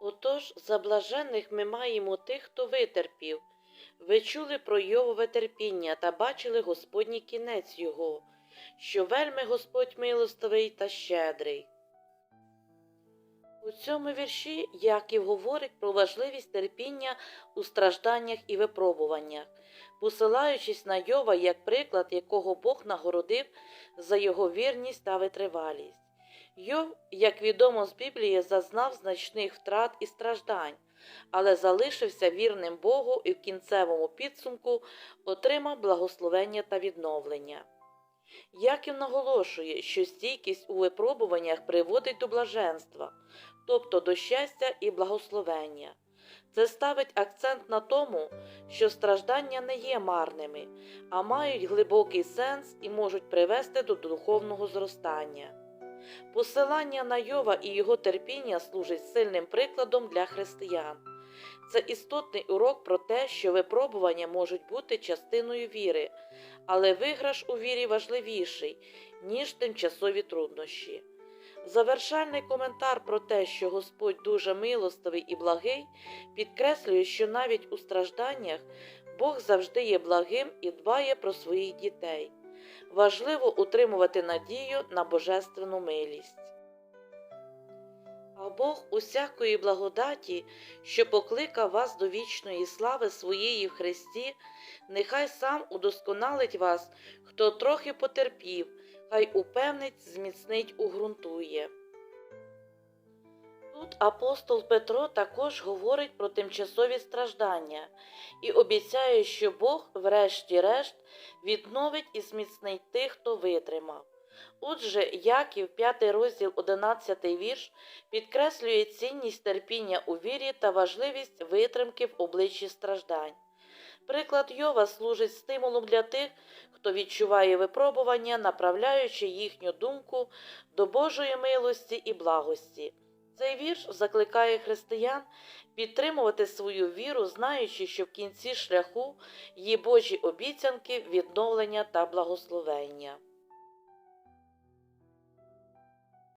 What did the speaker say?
Отож, за блаженних ми маємо тих, хто витерпів. Ви чули про Йовове терпіння та бачили Господній кінець його, що вельми Господь милостивий та щедрий. У цьому вірші Яків говорить про важливість терпіння у стражданнях і випробуваннях, посилаючись на Йова як приклад, якого Бог нагородив за його вірність та витривалість. Йов, як відомо з Біблії, зазнав значних втрат і страждань, але залишився вірним Богу і в кінцевому підсумку отримав благословення та відновлення. Яків наголошує, що стійкість у випробуваннях приводить до блаженства, тобто до щастя і благословення. Це ставить акцент на тому, що страждання не є марними, а мають глибокий сенс і можуть привести до духовного зростання. Посилання на Йова і його терпіння служить сильним прикладом для християн. Це істотний урок про те, що випробування можуть бути частиною віри, але виграш у вірі важливіший, ніж тимчасові труднощі. Завершальний коментар про те, що Господь дуже милостивий і благий, підкреслює, що навіть у стражданнях Бог завжди є благим і дбає про своїх дітей. Важливо утримувати надію на божественну милість. А Бог усякої благодаті, що покликав вас до вічної слави своєї в Христі, нехай сам удосконалить вас, хто трохи потерпів, хай упевнить, зміцнить, угрунтує. Тут апостол Петро також говорить про тимчасові страждання і обіцяє, що Бог, врешті-решт, відновить і зміцнить тих, хто витримав. Отже, Яків, 5 розділ, 11 вірш, підкреслює цінність терпіння у вірі та важливість витримки в обличчі страждань. Приклад Йова служить стимулом для тих, хто відчуває випробування, направляючи їхню думку до Божої милості і благості. Цей вірш закликає християн підтримувати свою віру, знаючи, що в кінці шляху є Божі обіцянки, відновлення та благословення.